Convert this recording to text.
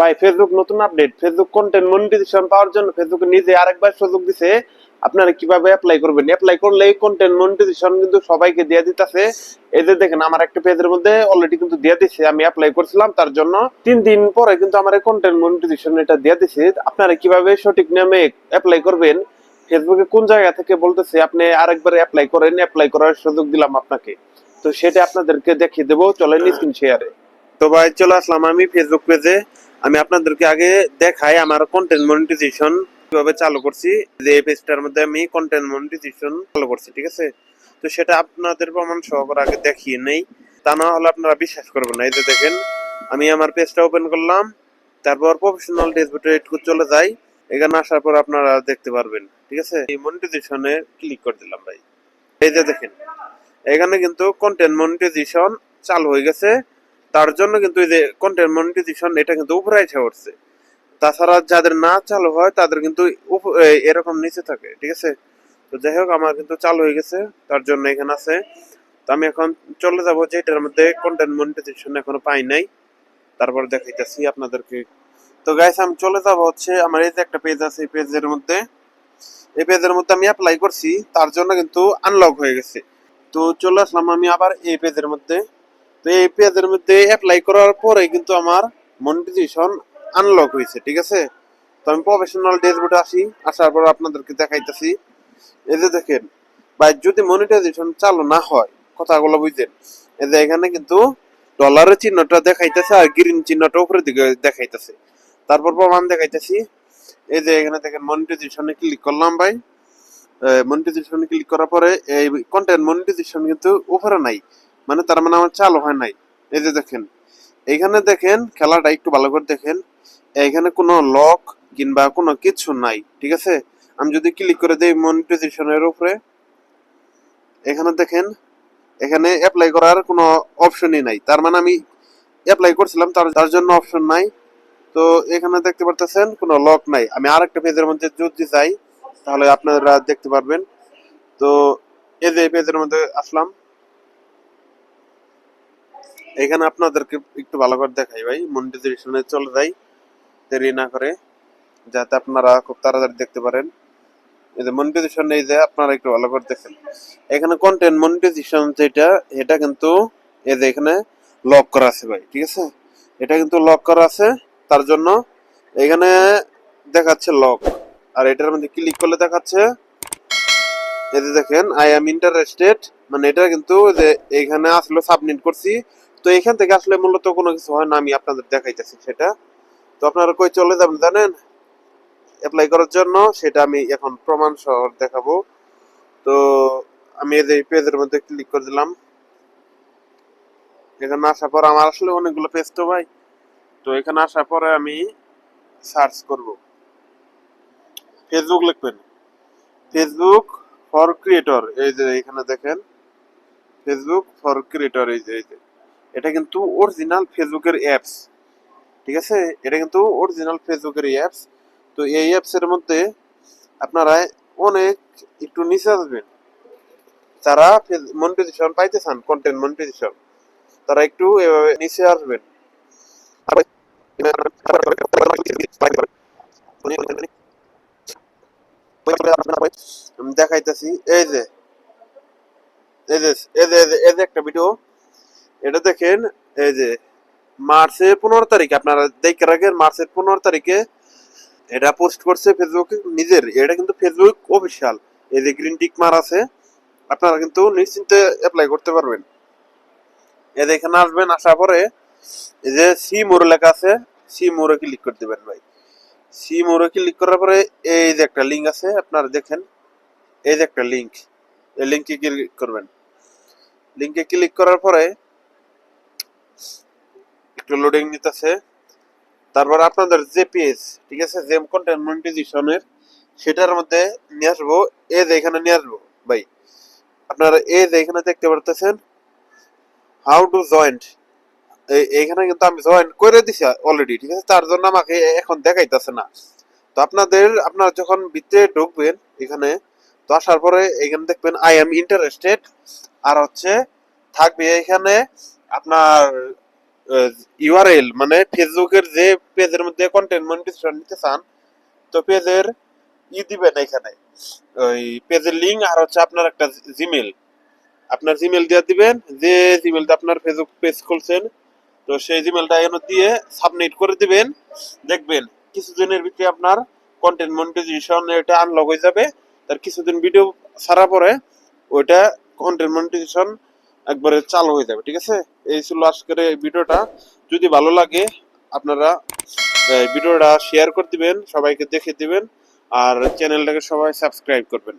ভাই ফেসবুক নতুন update Facebook content monetization পাওয়ার জন্য ফেসবুক নিজে আরেকবার সুযোগ দিছে। আপনারা কীভাবে অ্যাপ্লাই করবেন? অ্যাপ্লাই করলে কন্টেন্ট মনিটাইজেশন কিন্তু সবাইকে দিয়ে দিতেছে। এই যে দেখেন, আমার একটা পেজের মধ্যে অলরেডি কিন্তু দিয়ে দিছে। আমি অ্যাপ্লাই করছিলাম, তার জন্য তিন দিন পরে কিন্তু আমার কন্টেন্ট মনিটাইজেশন এটা দিয়ে দিছে। আপনারা কীভাবে সঠিক নামে অ্যাপ্লাই করবেন? ফেসবুকে কোন জায়গা থেকে বলতেছে, আপনি আরেকবার অ্যাপ্লাই করেন। অ্যাপ্লাই করার সুযোগ দিলাম আপনাকে। তো সেটা আপনাদেরকে দেখিয়ে দেবো। চলেন স্ক্রিন শেয়ারে তো ভাই, চলে আসলাম আমি ফেসবুক পেজে আমি আপনাদেরকে আগে দেখাই আমার কন্টেন্ট মনিটাইজেশন কীভাবে চালু করছি। যে এই পেজটার মধ্যে আমি কন্টেন্ট মনিটাইজেশন চালু করছি, ঠিক আছে? তো সেটা আপনাদের প্রমাণ সহকারে আগে দেখিয়ে নেই। তা না হলে আপনারা বিশ্বাস করবেন না। এই যে দেখেন, আমি আমার পেজটা ওপেন করলাম। তারপর প্রফেশনাল ড্যাশবোর্ডে একটু চলে যাই। এখানে আসার পর আপনারা দেখতে পারবেন, ঠিক আছে? এই মনিটাইজেশনে ক্লিক করে দিলাম ভাই। এই যে দেখেন, এখানে কিন্তু কন্টেন্ট মনিটাইজেশন চালু হয়ে গেছে। তার জন্য কিন্তু এই যে কন্টেন্ট মনিটাইজেশন এটা কিন্তু উপরে এসে উঠছে তাছাড়া যাদের না চালু হয়, তাদের কিন্তু এরকম নিচে থাকে, ঠিক আছে? তো যাই হোক, আমার কিন্তু চালু হয়ে গেছে, তার জন্য এখানে আছে। তো আমি এখন চলে যাব, যেটার মধ্যে কন্টেন্ট মনিটাইজেশন এখনও পাই নাই। তারপর দেখাইতেছি আপনাদেরকে। তো গাইস আমি চলে যাব হচ্ছে, আমার এই যে একটা পেজ আছে, এই পেজের মধ্যে। এই পেজের মধ্যে আমি অ্যাপ্লাই করছি, তার জন্য কিন্তু আনলক হয়ে গেছে। তো চলে আসলাম আমি আবার এই পেজের মধ্যে। তো এই পেজের মধ্যে অ্যাপ্লাই করার পরে কিন্তু আমার মনিটাইজেশন আনলক হয়েছে, ঠিক আছে? তো আমি প্রফেশনাল ড্যাশবোর্ডে আসি, আসার পর আপনাদেরকে দেখাইতেছি। এই যে দেখেন, ভাই, যদি মনিটাইজেশন চালু না হয়, কথাগুলো বুঝছেন এই যে এখানে কিন্তু ডলারের চিহ্নটা দেখাইতেছে আর গ্রিন চিহ্নটা উপরের দিকে দেখাইতেছে। তারপর প্রমাণ দেখাইতেছি। এই যে এখানে দেখেন মনিটাইজেশনে ক্লিক করলাম, ভাই। মনিটাইজেশনে ক্লিক করার পরে এই কন্টেন্ট মনিটাইজেশন কিন্তু উপরে নাই। মানে তার মানে আমার চালু হয় নাই। এই যে দেখেন, এইখানে দেখেন খেলাটা একটু ভালো করে দেখেন। এইখানে কোনো লক কিংবা কোনো কিছু নাই, ঠিক আছে? আমি যদি ক্লিক করে দেই মনিটাইজেশনের উপরে, এখানে দেখেন, এখানে অ্যাপ্লাই করার কোনো অপশনই নাই। তার মানে আমি অ্যাপ্লাই করছিলাম, তার তার জন্য অপশন নাই। তো এখানে দেখতে পারতেছেন, কোনো লক নাই। আমি আরেকটা পেজের মধ্যে যদি যাই, তাহলে আপনারা দেখতে পারবেন। তো এই যে পেজের মধ্যে আসলাম। এখানে আপনাদেরকে একটু ভালো করে দেখাই ভাই। মনিটাইজেশনে চলে যাই, দেরি না করে, যাতে আপনারা খুব তাড়াতাড়ি দেখতে পারেন। মনিটাইজেশন এই যে আপনারা একটু ভালো করে দেখেন। এখানে কন্টেন্ট মনিটাইজেশন যেটা, এটা কিন্তু এই যে এখানে লক করা আছে ভাই, ঠিক আছে? এটা কিন্তু লক করা আছে, তার জন্য এখানে দেখাচ্ছে লক আর এটার মধ্যে ক্লিক করলে দেখাচ্ছে, এই যে দেখেন আই এম ইন্টারেস্টেড মানে এটা কিন্তু যে এখানে আসলে সাবমিট করছি। তো এখান থেকে আসলে মূলত কোনো কিছু হয় না, আমি আপনাদের দেখাইতেছি সেটা। তো আপনারা কই চলে যাবেন, জানেন? অ্যাপ্লাই করার জন্য, সেটা আমি এখন প্রমাণ সহ দেখাবো। তো আমি এই যে পেজের মধ্যে ক্লিক করে দিলাম। এখানে আসার পর আমার আসলে অনেকগুলো পেজ তো ভাই। তো এখানে আসার পরে আমি সার্চ করব। ফেসবুক লিখবেন। ফেসবুক ফর ক্রিয়েটর এই যে এখানে দেখেন। ফেসবুক ফর ক্রিয়েটর এই যে এই যে। এটা কিন্তু অরিজিনাল ফেসবুকের অ্যাপস ঠিক আছে? এটা কিন্তু অরিজিনাল ফেসবুকের অ্যাপস তো এই অ্যাপস এর মধ্যে আপনারা অনেক একটু নিচে আসবেন। যারা মনিটাইজেশন পাইতে চান কন্টেন্ট মনিটাইজেশন তারা একটু এভাবে নিচে আসবেন। দেখাইতেছি, এই যে এই যে, এই যে- এই যে একটা ভিডিও এটা দেখেন, এই যে মার্চের পনেরো তারিখে, আপনারা দেখে রাখেন, মার্চের পনেরো তারিখে এটা পোস্ট করছে ফেসবুক নিজের, এটা কিন্তু ফেসবুক অফিসিয়াল এই যে গ্রিন টিক মার আছে, আপনারা কিন্তু নিশ্চিন্তে অ্যাপ্লাই করতে পারবেন। এই এখানে আসবেন, আসার পরে এই যে সি মোর লেখা আছে সি মোরে ক্লিক করে দেবেন ভাই। সি মোরে ক্লিক করার পরে এই যে একটা লিঙ্ক আছে, আপনারা দেখেন, এই যে একটা লিঙ্ক এই লিঙ্কে ক্লিক করবেন। লিঙ্কে ক্লিক করার পরে একটু লোডিং নিতেছে। তারপর আপনাদের পেজ ঠিক আছে? জেম কন্টেন্ট মনিটাইজেশনের সেটার মধ্যে নিয়ে আসব। এ যে এখানে নিয়ে আসব, ভাই। আপনারা এ যে এখানে দেখতে পারতেছেন হাউ টু জয়েন্ট এইখানে কিন্তু আমি জয়েন করে দিছি অলরেডি ঠিক আছে? তার জন্য আমাকে এখন দেখাইতেছে না। তো আপনাদের, আপনারা যখন ভিতরে ঢুকবেন এখানে, তো আসার পরে এখানে দেখবেন আই এম ইন্টারেস্টেড আর হচ্ছে থাকবে এখানে আপনার ইউআরএল মানে ফেসবুকের যে পেজের মধ্যে কন্টেন্ট মনিটাইজেশন নিতে চান, তো পেজের ই দিবেন এখানে। ওই পেজের লিংক আর হচ্ছে আপনার একটা জিমেল আপনার জিমেল দিয়ে দিবেন, যে জিমেলটা আপনার ফেসবুক পেজ খুলছেন, তো সেই জিমেলটা এখানে দিয়ে সাবমিট করে দিবেন। দেখবেন, কিছুদিনের ভিতরে আপনার কন্টেন্ট মনিটাইজেশন এটা আনলক হয়ে যাবে। তার কিছুদিন ভিডিও ছাড়া পরে ওইটা কন্টেন্ট মনিটাইজেশন একবারে চালু হয়ে যাবে, ঠিক আছে? এই ছিল আজকের এই ভিডিওটা। যদি ভালো লাগে, আপনারা ভিডিওটা শেয়ার করে দিবেন, সবাইকে দেখে দিবেন, আর চ্যানেলটাকে সবাই সাবস্ক্রাইব করবেন।